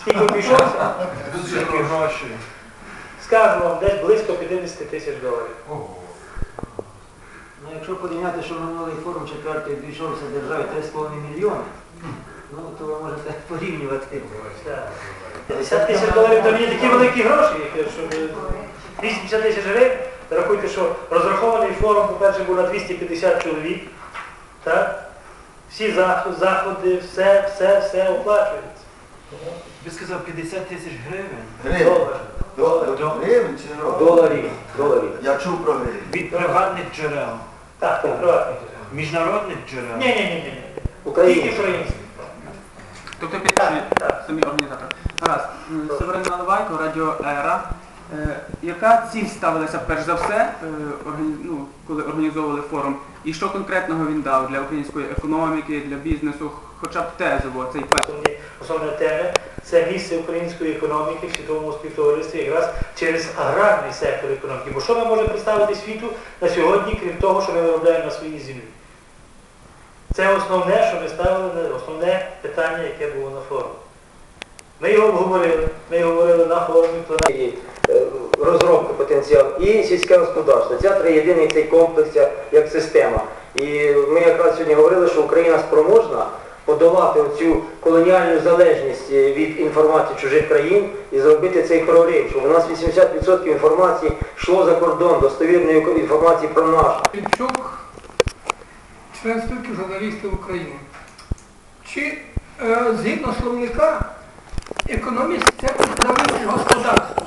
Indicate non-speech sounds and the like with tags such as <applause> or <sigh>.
Скільки обійшовся? Скільки грошей? Скажу вам, десь близько 50 тисяч доларів. Ну, якщо порівняти, що минулий форум четвертий обійшовся державі 3,5 мільйони, ну то ви можете <laughs> порівнювати. Так. 50 тисяч доларів то мені такі великі гроші, що ви- 250 тисяч гривень. Рахуйте, що розрахований форум, по-перше, був на 250 чоловік. Так? Всі заходи, все, все, все оплачується. Ви сказав 50 тисяч гривень. Гривень. Долар. Гривень чи гривень? Доларів. Доларів. Я чув про гривень. Від приватних джерел, Так, так, приватний. міжнародних джерел. Ні, ні, ні, ні. Тільки Українські. українські. Тобто питання, самі організатори. Раз. М, Лавайко, Радіо Ера. Е, Яка ціль ставилася перш за все, е, ну, коли організовували форум? І що конкретного він дав для української економіки, для бізнесу, хоча б тезово цей перший? Основна тема це місце української економіки в світовому співтоваристві якраз через аграрний сектор економіки. Бо що ми можемо представити світу на сьогодні, крім того, що ми виробляємо на своїй землі? Це основне, що ми ставили основне питання, яке було на форумі. Ми його обговорили, ми його говорили на форумі, пленарному. Потенціал і сільське господарство. Це триєдиний цей комплекс як- система. І ми якраз сьогодні говорили, що Україна спроможна подолати оцю колоніальну залежність е, від інформації чужих країн і зробити цей прорив, щоб у нас 80% інформації йшло за кордон, достовірної інформації про наш. Філіпчук, член спілки журналістів України. Чи е, згідно словника, економіст це управління господарства?